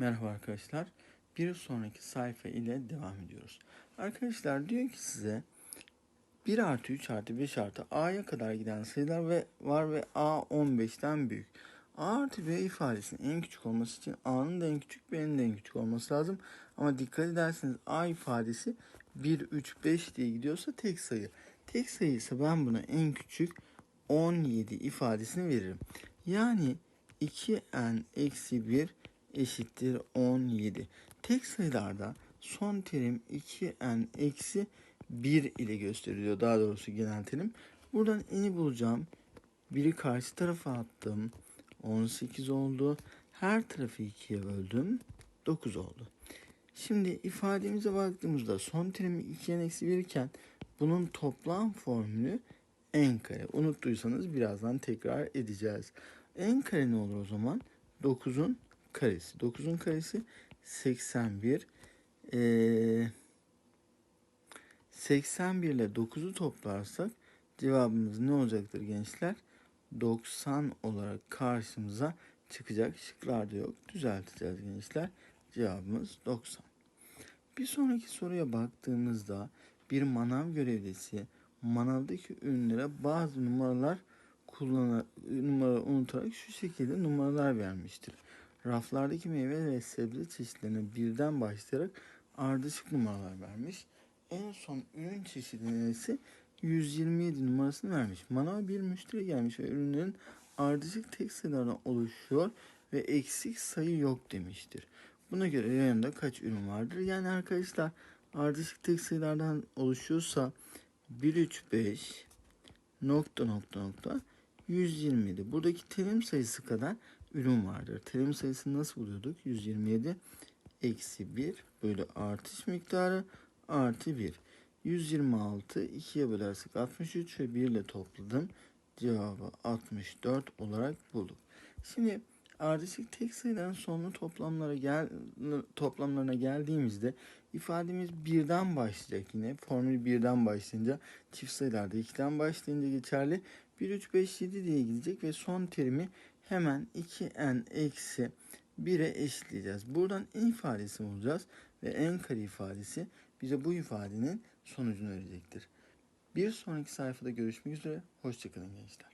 Merhaba arkadaşlar. Bir sonraki sayfa ile devam ediyoruz. Arkadaşlar diyor ki size 1 artı 3 artı 5 artı a'ya kadar giden sayılar ve var ve a 15'ten büyük. a artı b ifadesinin en küçük olması için a'nın da en küçük b'nin de en küçük olması lazım. Ama dikkat ederseniz a ifadesi 1, 3, 5 diye gidiyorsa tek sayı. Tek sayı ise ben buna en küçük 17 ifadesini veririm. Yani 2n eksi 1 eşittir 17. Tek sayılarda son terim 2n eksi 1 ile gösteriliyor. Daha doğrusu genel terim. Buradan n'i bulacağım. 1'i karşı tarafa attım. 18 oldu. Her tarafı 2'ye böldüm. 9 oldu. Şimdi ifademize baktığımızda son terimi 2n eksi 1 iken bunun toplam formülü n kare. Unuttuysanız birazdan tekrar edeceğiz. n kare ne olur o zaman? 9'un karesi. 9'un karesi 81. Ee, 81 ile 9'u toplarsak cevabımız ne olacaktır gençler? 90 olarak karşımıza çıkacak. Şıklarda yok. Düzelteceğiz gençler. Cevabımız 90. Bir sonraki soruya baktığımızda bir manav görevlisi manavdaki ürünlere bazı numaralar kullanarak numara unutarak şu şekilde numaralar vermiştir. Raflardaki meyve ve sebze çeşitlerine birden başlayarak ardışık numaralar vermiş. En son ürün çeşidine ise 127 numarasını vermiş. Manav bir müşteri gelmiş ve ürünlerin ardışık tek sayılardan oluşuyor ve eksik sayı yok demiştir. Buna göre reyonda kaç ürün vardır? Yani arkadaşlar ardışık tek sayılardan oluşuyorsa 1, 3, 5 nokta nokta nokta 127. Buradaki terim sayısı kadar ürün vardır. Terim sayısını nasıl buluyorduk? 127 eksi 1 bölü artış miktarı artı 1. 126 2'ye bölersek 63 ve 1 ile topladım. Cevabı 64 olarak bulduk. Şimdi ardışık tek sayıların sonlu toplamlara gel toplamlarına geldiğimizde ifademiz birden başlayacak yine. Formül birden başlayınca çift sayılarda 2'den başlayınca geçerli. 1 3 5 7 diye gidecek ve son terimi hemen 2n eksi 1'e eşitleyeceğiz. Buradan n ifadesini bulacağız ve n kare ifadesi bize bu ifadenin sonucunu verecektir. Bir sonraki sayfada görüşmek üzere. Hoşçakalın gençler.